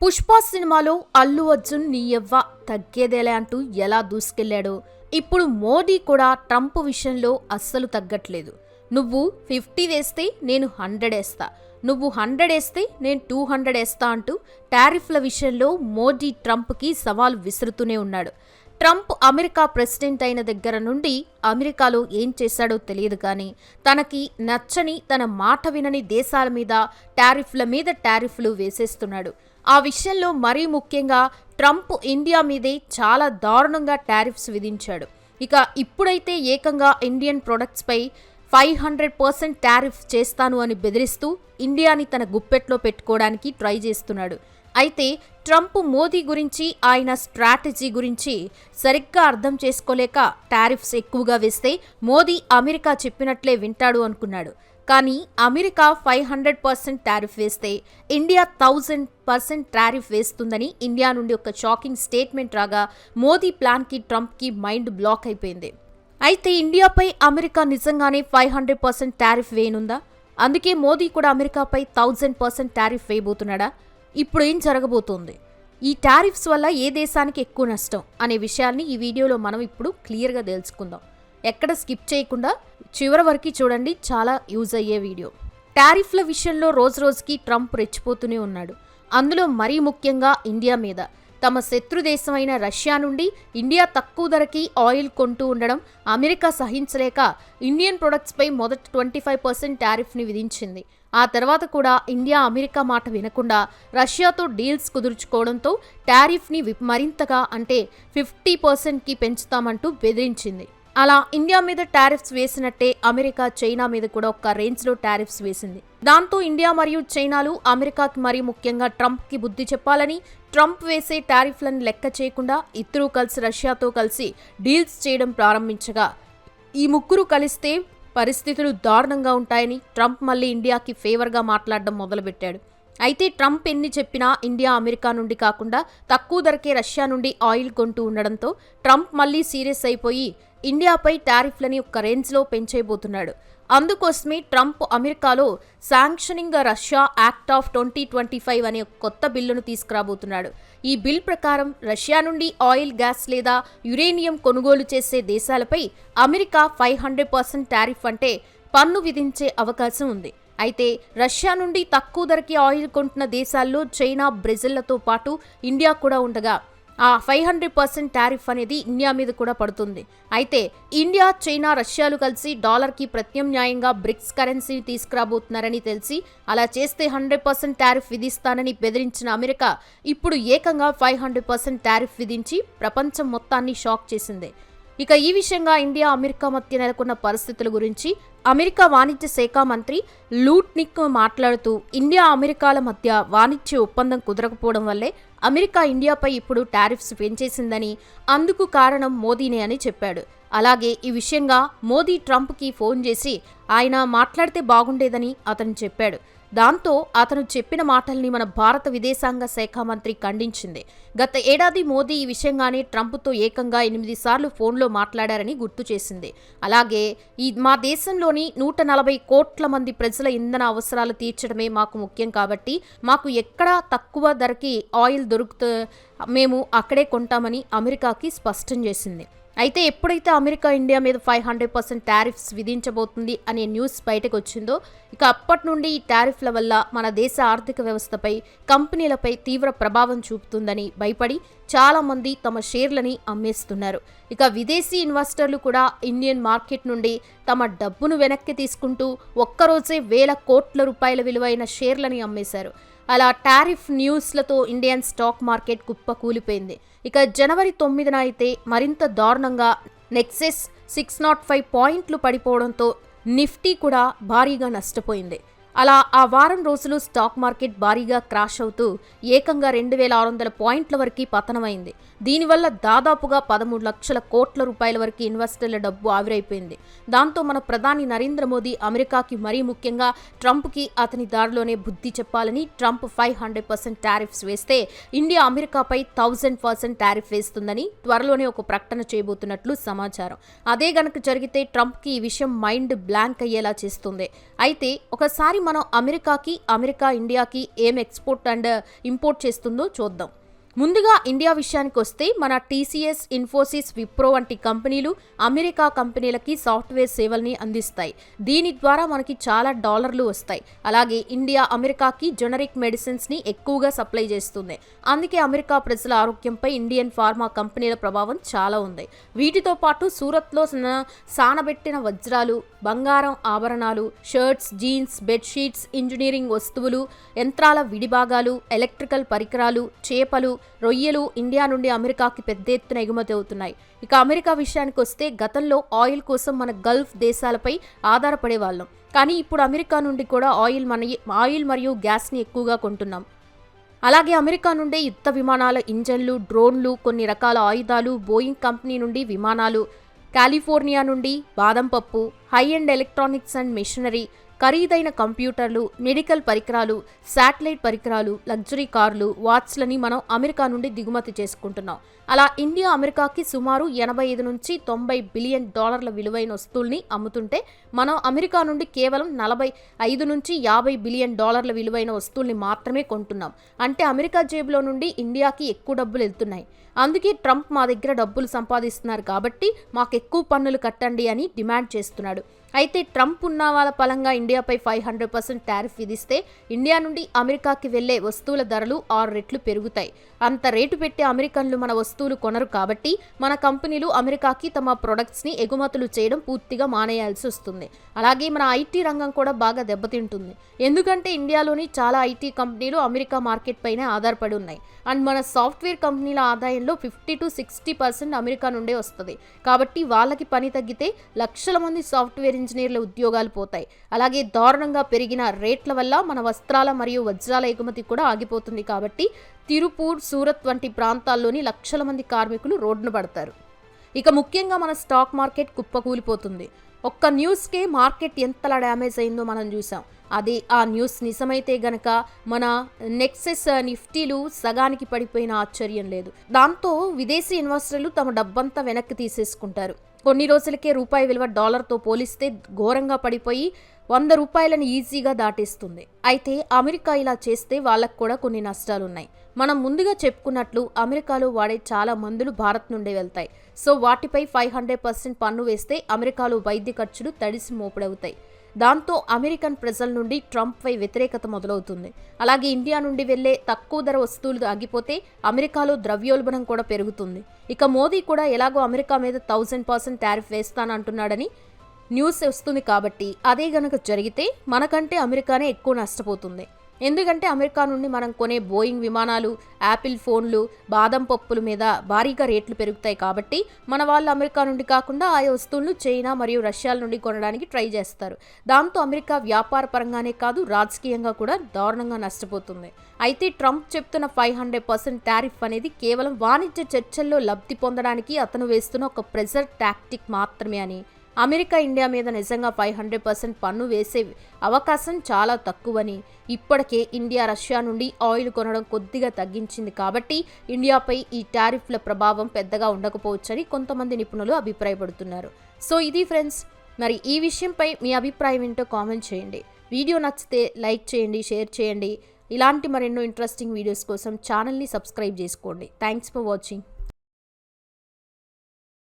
పుష్ప సినిమాలో అల్లు అర్జున్ నీ యవ్వ తగ్గేదేలే అంటూ ఎలా దూసుకెళ్ళాడో. ఇప్పుడు మోడీ కూడా ట్రంప్ విషయంలో అస్సలు తగ్గట్లేదు. నువ్వు ఫిఫ్టీ వేస్తే నేను హండ్రెడ్ వేస్తా. నువ్వు హండ్రెడ్ వేస్తే నేను టూ హండ్రెడ్ వేస్తా అంటూ టారిఫ్ల విషయంలో మోడీ ట్రంప్కి సవాల్ విసురుతూనే ఉన్నాడు. ట్రంప్ అమెరికా ప్రెసిడెంట్ అయిన దగ్గర నుండి అమెరికాలో ఏం చేశాడో తెలియదు కానీ తనకి నచ్చని తన మాట వినని దేశాల మీద టారిఫ్ల మీద టారిఫ్లు వేసేస్తున్నాడు. ఆ విషయంలో మరీ ముఖ్యంగా ట్రంప్ ఇండియా మీదే చాలా దారుణంగా టారిఫ్స్ విధించాడు. ఇక ఇప్పుడైతే ఏకంగా ఇండియన్ ప్రొడక్ట్స్పై ఫైవ్ హండ్రెడ్ పర్సెంట్ టారిఫ్ చేస్తాను అని బెదిరిస్తూ ఇండియాని తన గుప్పెట్లో పెట్టుకోవడానికి ట్రై చేస్తున్నాడు. అయితే ట్రంప్ మోదీ గురించి ఆయన స్ట్రాటజీ గురించి సరిగ్గా అర్థం చేసుకోలేక టారిఫ్స్ ఎక్కువగా వేస్తే మోదీ అమెరికా చెప్పినట్లే వింటాడు అనుకున్నాడు. కానీ America five hundred percent tariff వేస్తే ఇండియా థౌజండ్ పర్సెంట్ టారిఫ్ వేస్తుందని ఇండియా నుండి ఒక షాకింగ్ స్టేట్మెంట్ రాగా మోదీ ప్లాన్కి ట్రంప్కి మైండ్ బ్లాక్ అయిపోయింది. అయితే ఇండియాపై అమెరికా నిజంగానే ఫైవ్ హండ్రెడ్ పర్సెంట్ టారిఫ్ వేయనుందా? అందుకే మోదీ కూడా అమెరికాపై థౌజండ్ పర్సెంట్ టారిఫ్ వేయబోతున్నాడా? ఇప్పుడు ఏం జరగబోతోంది? ఈ టారిఫ్స్ వల్ల ఏ దేశానికి ఎక్కువ నష్టం? అనే విషయాల్ని ఈ వీడియోలో మనం ఇప్పుడు క్లియర్గా తెలుసుకుందాం. ఎక్కడ స్కిప్ చేయకుండా చివరి వరకు చూడండి చాలా యూజ్ అయ్యే వీడియో. టారిఫ్ల విషయంలో రోజు రోజుకి ట్రంప్ రెచ్చిపోతూనే ఉన్నాడు. అందులో మరీ ముఖ్యంగా ఇండియా మీద. తమ శత్రు దేశమైన రష్యా నుండి ఇండియా తక్కువ ధరకి ఆయిల్ కొంటూ ఉండడం అమెరికా సహించలేక ఇండియన్ ప్రొడక్ట్స్పై మొదట ట్వంటీ ఫైవ్ పర్సెంట్ టారిఫ్ని విధించింది. ఆ తర్వాత కూడా ఇండియా అమెరికా మాట వినకుండా రష్యాతో డీల్స్ కుదుర్చుకోవడంతో టారిఫ్ని మరింతగా అంటే ఫిఫ్టీ పర్సెంట్కి పెంచుతామంటూ బెదిరించింది. అలా ఇండియా మీద టారిఫ్స్ వేసినట్టే అమెరికా చైనా మీద కూడా ఒక రేంజ్లో టారిఫ్స్ వేసింది. దాంతో ఇండియా మరియు చైనాలు అమెరికాకి మరీ ముఖ్యంగా ట్రంప్కి బుద్ధి చెప్పాలని ట్రంప్ వేసే టారిఫ్లను లెక్క చేయకుండా ఇద్దరూ కలిసి రష్యాతో కలిసి డీల్స్ చేయడం ప్రారంభించగా ఈ ముగ్గురు కలిస్తే పరిస్థితులు దారుణంగా ఉంటాయని ట్రంప్ మళ్ళీ ఇండియాకి ఫేవర్గా మాట్లాడడం మొదలుపెట్టాడు. అయితే ట్రంప్ ఎన్ని చెప్పినా ఇండియా అమెరికా నుండి కాకుండా తక్కువ ధరకే రష్యా నుండి ఆయిల్ కొంటూ ఉండడంతో ట్రంప్ మళ్ళీ సీరియస్ అయిపోయి ఇండియాపై టారిఫ్లని ఒక రేంజ్లో పెంచేయబోతున్నాడు అందుకోసమే ట్రంప్ అమెరికాలో sanctioning Russia act of twenty twenty five అనే కొత్త బిల్లును తీసుకురాబోతున్నాడు. ఈ బిల్ ప్రకారం రష్యా నుండి ఆయిల్ గ్యాస్ లేదా యురేనియం కొనుగోలు చేసే దేశాలపై America five hundred percent tariff అంటే పన్ను విధించే అవకాశం ఉంది. అయితే రష్యా నుండి తక్కువ ధరకి ఆయిల్ కొంటున్న దేశాల్లో చైనా బ్రెజిల్లతో పాటు ఇండియా కూడా ఉండగా ఆ ఫైవ్ హండ్రెడ్ పర్సెంట్ టారిఫ్ అనేది ఇండియా మీద కూడా పడుతుంది. అయితే ఇండియా చైనా రష్యాలు కలిసి డాలర్కి ప్రత్యామ్నాయంగా బ్రిక్స్ కరెన్సీని తీసుకురాబోతున్నారని తెలిసి అలా చేస్తే హండ్రెడ్ పర్సెంట్ టారిఫ్ విధిస్తానని బెదిరించిన అమెరికా ఇప్పుడు ఏకంగా ఫైవ్ హండ్రెడ్ పర్సెంట్ టారిఫ్ విధించి ప్రపంచం మొత్తాన్ని షాక్ చేసింది. ఇక ఈ విషయంగా ఇండియా అమెరికా మధ్య నెలకొన్న పరిస్థితుల గురించి అమెరికా వాణిజ్య శాఖ మంత్రి లూట్నిక్ మాట్లాడుతూ ఇండియా అమెరికాల మధ్య వాణిజ్య ఒప్పందం కుదరకపోవడం వల్లే అమెరికా ఇండియాపై ఇప్పుడు టారిఫ్స్ పెంచేసిందని అందుకు కారణం మోదీనే అని చెప్పాడు. అలాగే ఈ విషయంగా మోదీ ట్రంప్కి ఫోన్ చేసి ఆయన మాట్లాడితే బాగుండేదని అతను చెప్పాడు. దాంతో అతను చెప్పిన మాటల్ని మన భారత విదేశాంగ శాఖ మంత్రి ఖండించింది. గత ఏడాది మోదీ ఈ విషయంగానే ట్రంప్తో ఏకంగా ఎనిమిది సార్లు ఫోన్లో మాట్లాడారని గుర్తు చేసింది. అలాగే ఈ మా దేశంలోని నూట నలభై కోట్ల మంది ప్రజల ఇంధన అవసరాలు తీర్చడమే మాకు ముఖ్యం కాబట్టి మాకు ఎక్కడా తక్కువ ధరకి ఆయిల్ దొరుకుతూ మేము అక్కడే కొంటామని అమెరికాకి స్పష్టం చేసింది. అయితే ఎప్పుడైతే అమెరికా ఇండియా మీద ఫైవ్ హండ్రెడ్ పర్సెంట్ టారిఫ్స్ విధించబోతుంది అనే న్యూస్ బయటకు వచ్చిందో ఇక అప్పటి నుండి ఈ టారిఫ్ల వల్ల మన దేశ ఆర్థిక వ్యవస్థపై కంపెనీలపై తీవ్ర ప్రభావం చూపుతుందని భయపడి చాలామంది తమ షేర్లని అమ్మేస్తున్నారు. ఇక విదేశీ ఇన్వెస్టర్లు కూడా ఇండియన్ మార్కెట్ నుండి తమ డబ్బును వెనక్కి తీసుకుంటూ ఒక్కరోజే వేల కోట్ల రూపాయల విలువైన షేర్లని అమ్మేశారు. అలా టారిఫ్ న్యూస్లతో ఇండియన్ స్టాక్ మార్కెట్ కుప్ప కూలిపోయింది ఇక జనవరి తొమ్మిదిన అయితే మరింత దారుణంగా నెక్సెస్ సిక్స్ నాట్ ఫైవ్ పాయింట్లు పడిపోవడంతో నిఫ్టీ కూడా భారీగా నష్టపోయింది. అలా ఆ వారం రోజులు స్టాక్ మార్కెట్ భారీగా క్రాష్ అవుతూ ఏకంగా రెండు వేల ఆరు వందల పాయింట్ల వరకు పతనమైంది. దీనివల్ల దాదాపుగా పదమూడు లక్షల కోట్ల రూపాయల వరకు ఇన్వెస్టర్ల డబ్బు ఆవిరైపోయింది. దాంతో మన ప్రధాని నరేంద్ర మోదీ అమెరికాకి మరీ ముఖ్యంగా ట్రంప్కి అతని దారిలోనే బుద్ధి చెప్పాలని Trump five hundred percent tariffs వేస్తే ఇండియా అమెరికాపై థౌజండ్ పర్సెంట్ టారిఫ్ వేస్తుందని త్వరలోనే ఒక ప్రకటన చేయబోతున్నట్లు సమాచారం. అదే గనక జరిగితే ట్రంప్కి ఈ విషయం మైండ్ బ్లాంక్ అయ్యేలా చేస్తుంది. అయితే ఒకసారి మనం అమెరికాకి అమెరికా ఇండియాకి ఏం ఎక్స్పోర్ట్ అండ్ ఇంపోర్ట్ చేస్తుందో చూద్దాం. ముందుగా ఇండియా విషయానికి వస్తే మన టీసీఎస్ ఇన్ఫోసిస్ విప్రో వంటి కంపెనీలు అమెరికా కంపెనీలకి సాఫ్ట్వేర్ సేవల్ని అందిస్తాయి. దీని ద్వారా మనకి చాలా డాలర్లు వస్తాయి. అలాగే ఇండియా అమెరికాకి జెనరిక్ మెడిసిన్స్ని ఎక్కువగా సప్లై చేస్తుంది. అందుకే అమెరికా ప్రజల ఆరోగ్యంపై ఇండియన్ ఫార్మా కంపెనీల ప్రభావం చాలా ఉంది. వీటితో పాటు సూరత్లో సానబెట్టిన వజ్రాలు బంగారం ఆభరణాలు షర్ట్స్ జీన్స్ బెడ్షీట్స్ ఇంజనీరింగ్ వస్తువులు యంత్రాల విడిభాగాలు ఎలక్ట్రికల్ పరికరాలు చేపలు రొయ్యలు ఇండియా నుండి అమెరికాకి పెద్ద ఎత్తున ఎగుమతి అవుతున్నాయి. ఇక అమెరికా విషయానికి వస్తే గతంలో ఆయిల్ కోసం మన గల్ఫ్ దేశాలపై ఆధారపడే వాళ్ళం. కానీ ఇప్పుడు అమెరికా నుండి కూడా ఆయిల్ మన ఆయిల్ మరియు గ్యాస్ని ఎక్కువగా కొంటున్నాం. అలాగే అమెరికా నుండే యుద్ధ విమానాల ఇంజన్లు డ్రోన్లు కొన్ని రకాల ఆయుధాలు బోయింగ్ కంపెనీ నుండి విమానాలు కాలిఫోర్నియా నుండి బాదం పప్పు high and electronics and machinery ఖరీదైన కంప్యూటర్లు మెడికల్ పరికరాలు శాటిలైట్ పరికరాలు లగ్జరీ కార్లు వాచ్లని మనం అమెరికా నుండి దిగుమతి చేసుకుంటున్నాం. అలా ఇండియా అమెరికాకి సుమారు ఎనభై ఐదు నుంచి తొంభై బిలియన్ డాలర్ల విలువైన వస్తువుల్ని అమ్ముతుంటే మనం అమెరికా నుండి కేవలం నలభై ఐదు నుంచి యాభై బిలియన్ డాలర్ల విలువైన వస్తువుల్ని మాత్రమే కొంటున్నాం. అంటే అమెరికా జేబులో నుండి ఇండియాకి ఎక్కువ డబ్బులు వెళ్తున్నాయి. అందుకే ట్రంప్ మా దగ్గర డబ్బులు సంపాదిస్తున్నారు కాబట్టి మాకు ఎక్కువ పన్నులు కట్టండి అని డిమాండ్ చేస్తున్నాడు. అయితే ట్రంప్ ఉన్న వాళ్ళ పలంగా ఇండియాపై ఫైవ్ హండ్రెడ్ పర్సెంట్ టారిఫ్ విధిస్తే ఇండియా నుండి అమెరికాకి వెళ్ళే వస్తువుల ధరలు ఆరు రెట్లు పెరుగుతాయి. అంత రేటు పెట్టి అమెరికన్లు మన వస్తువులు కొనరు కాబట్టి మన కంపెనీలు అమెరికాకి తమ ప్రొడక్ట్స్ని ఎగుమతులు చేయడం పూర్తిగా మానేయాల్సి వస్తుంది. అలాగే మన ఐటీ రంగం కూడా బాగా దెబ్బతింటుంది. ఎందుకంటే ఇండియాలోని చాలా ఐటీ కంపెనీలు అమెరికా మార్కెట్ పైన ఆధారపడి ఉన్నాయి. అండ్ మన సాఫ్ట్వేర్ కంపెనీల ఆదాయంలో fifty to sixty percent America నుండే వస్తుంది. కాబట్టి వాళ్ళకి పని తగ్గితే లక్షల మంది సాఫ్ట్వేర్ ఇంజనీర్ల ఉద్యోగాలు పోతాయి. అలాగే దారుణంగా పెరిగిన రేట్ల వల్ల మన వస్త్రాల మరియు వజ్రాల ఎగుమతి కూడా ఆగిపోతుంది కాబట్టి తిరుపూర్ సూరత్ వంటి ప్రాంతాల్లోని లక్షల మంది కార్మికులు రోడ్డున పడతారు. ఇక ముఖ్యంగా మన స్టాక్ మార్కెట్ కుప్పకూలిపోతుంది. ఒక్క న్యూస్కే మార్కెట్ ఎంతలా డ్యామేజ్ అయిందో మనం చూసాం. అది ఆ న్యూస్ నిజమైతే గనక మన నెక్సెస్ నిఫ్టీలు సగానికి పడిపోయిన ఆశ్చర్యం లేదు. దాంతో విదేశీ ఇన్వెస్టర్లు తమ డబ్బంతా వెనక్కి తీసేసుకుంటారు. కొన్ని రోజులకే రూపాయి విలువ డాలర్తో పోలిస్తే ఘోరంగా పడిపోయి వంద రూపాయలను ఈజీగా దాటేస్తుంది. అయితే అమెరికా ఇలా చేస్తే వాళ్ళకు కూడా కొన్ని నష్టాలున్నాయి. మనం ముందుగా చెప్పుకున్నట్లు అమెరికాలో వాడే చాలా మందులు భారత్ నుండే వెళ్తాయి. సో వాటిపై ఫైవ్ హండ్రెడ్ పర్సెంట్ పన్ను వేస్తే అమెరికాలో వైద్య ఖర్చులు తడిసి మోపుడవుతాయి. దాంతో అమెరికన్ ప్రజల నుండి ట్రంప్పై వ్యతిరేకత మొదలవుతుంది. అలాగే ఇండియా నుండి వెళ్ళే తక్కువ ధర వస్తువులు ఆగిపోతే అమెరికాలో ద్రవ్యోల్బణం కూడా పెరుగుతుంది. ఇక మోదీ కూడా ఎలాగో అమెరికా మీద థౌజండ్ పర్సెంట్ టారిఫ్ వేస్తానంటున్నాడని న్యూస్ వస్తుంది కాబట్టి అదే గనక జరిగితే మనకంటే అమెరికానే ఎక్కువ నష్టపోతుంది. ఎందుకంటే అమెరికా నుండి మనం కొనే బోయింగ్ విమానాలు యాపిల్ ఫోన్లు బాదం పప్పుల మీద భారీగా రేట్లు పెరుగుతాయి కాబట్టి మన వాళ్ళు అమెరికా నుండి కాకుండా ఆయా వస్తువులను చైనా మరియు రష్యాల నుండి కొనడానికి ట్రై చేస్తారు. దాంతో అమెరికా వ్యాపార పరంగానే కాదు రాజకీయంగా కూడా దారుణంగా నష్టపోతుంది. అయితే ట్రంప్ చెప్తున్న ఫైవ్ హండ్రెడ్ పర్సెంట్ టారిఫ్ అనేది కేవలం వాణిజ్య చర్చల్లో లబ్ధి పొందడానికి అతను వేస్తున్న ఒక ప్రెజర్ టాక్టిక్ మాత్రమే అని అమెరికా ఇండియా మీద నిజంగా ఫైవ్ హండ్రెడ్ పర్సెంట్ పన్ను వేసే అవకాశం చాలా తక్కువని ఇప్పటికే ఇండియా రష్యా నుండి ఆయిల్ కొనడం కొద్దిగా తగ్గించింది కాబట్టి ఇండియాపై ఈ టారిఫ్ల ప్రభావం పెద్దగా ఉండకపోవచ్చని కొంతమంది నిపుణులు అభిప్రాయపడుతున్నారు. సో ఇది ఫ్రెండ్స్ మరి ఈ విషయంపై మీ అభిప్రాయం ఏంటో కామెంట్ చేయండి. వీడియో నచ్చితే లైక్ చేయండి షేర్ చేయండి. ఇలాంటి మరెన్నో ఇంట్రెస్టింగ్ వీడియోస్ కోసం ఛానల్ని సబ్స్క్రైబ్ చేసుకోండి. Thanks for watching.